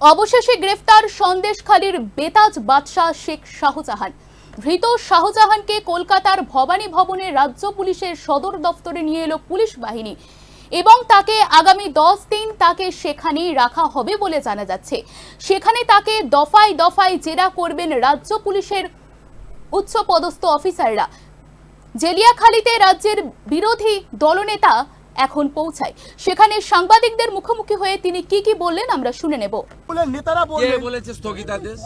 অবশেষে গ্রেফতার সন্দেশখালীর বেতাজ বাদশাহ শেখ শাহজাহান। ধৃত শাহজাহানকে কলকাতার ভবানী ভবনে রাজ্য পুলিশের সদর দফতরে নিয়ে এলো পুলিশ বাহিনী এবং তাকে আগামী দশ দিন তাকে সেখানেই রাখা হবে বলে জানা যাচ্ছে। সেখানে তাকে দফায় দফায় জেরা করবেন রাজ্য পুলিশের উচ্চ পদস্থ অফিসাররা। জেলিয়াখালীতে রাজ্যের বিরোধী দলনেতা এখন পৌঁছায়। সেখানে সাংবাদিকদের মুখোমুখি হয়ে তিনি কি কি বললেন আমরা শুনে নেব। নেতারা বলেছে স্থগিতাদেশ?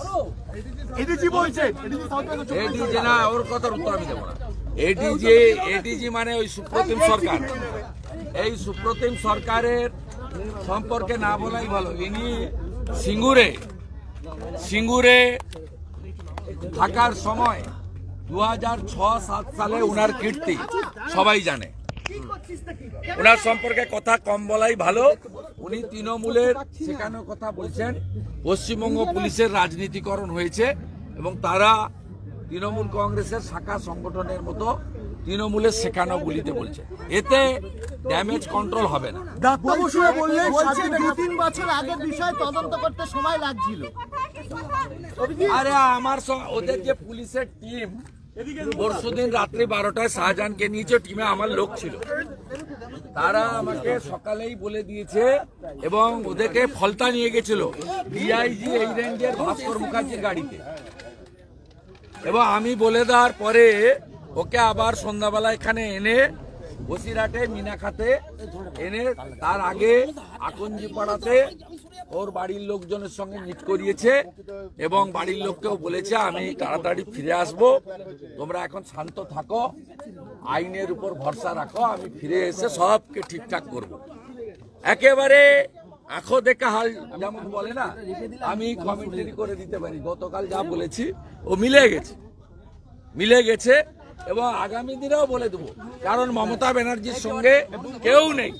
এডিজি বলছে। এডিজি সাউথ আফ্রিকা চলে এডিজি না ওর কথার উত্তর আমি দেবো না। এডিজি এডিজি মানে ওই সুপ্রতিম সরকার। এই সুপ্রতিম সরকারের সম্পর্কে না বলাই ভালো। ইনি সিঙ্গুরে। সিঙ্গুরে থাকার সময় দু হাজার ছ সাত সালে উনার কীর্তি সবাই জানে। ওনার সম্পর্কে কথা কম বলাই ভালো। উনি তৃণমূলের শেখানোর কথা বলছেন। পশ্চিমবঙ্গ পুলিশের রাজনীতিকরণ হয়েছে এবং তারা তৃণমূল কংগ্রেসের শাখা সংগঠনের মতো তৃণমূলের শেখানো বলিতে বলছে। এতে ড্যামেজ কন্ট্রোল হবে না। ডাক্তার বললেন বলছেন সাত দু তিন বছর আগের বিষয় তদন্ত করতে সময় লাগছিল। আরে আমার ওদের যে পুলিশের টিম পরশুদিন রাত্রি বারোটায় শাহজাহানকে নিয়েছে টিমে আমার লোক ছিল। তারা আমাকে সকালেই বলে দিয়েছে এবং ওদেরকে ফলতা নিয়ে গেছিল। ডিআইজি এই রেঞ্জের ভাস্কর মুখার্জির গাড়িতে। এবং আমি বলে দেওয়ার পরে ওকে আবার সন্ধ্যাবেলা এখানে এনে বসিরহাটে মিনাখাতে এনে তার আগে আকঞ্জি পাড়াতে ওর বাড়ির লোকজনের সঙ্গে মিট করিয়েছে এবং বাড়ির লোককেও বলেছে, আমি তাড়াতাড়ি ফিরে আসব। তোমরা এখন শান্ত থাকো। আইনের উপর ভরসা রাখো, আমি ফিরে এসে সবকে ঠিকঠাক করব। একেবারে আখো দেখা হাল যেমন বলে না, আমি কমেন্টারি করে দিতে পারি। গতকাল যা বলেছি, ও মিলে গেছে। মিলে গেছে, এবং আগামী দিনেও বলে দেবো। কারণ মমতা ব্যানার্জির সঙ্গে কেউ নেই।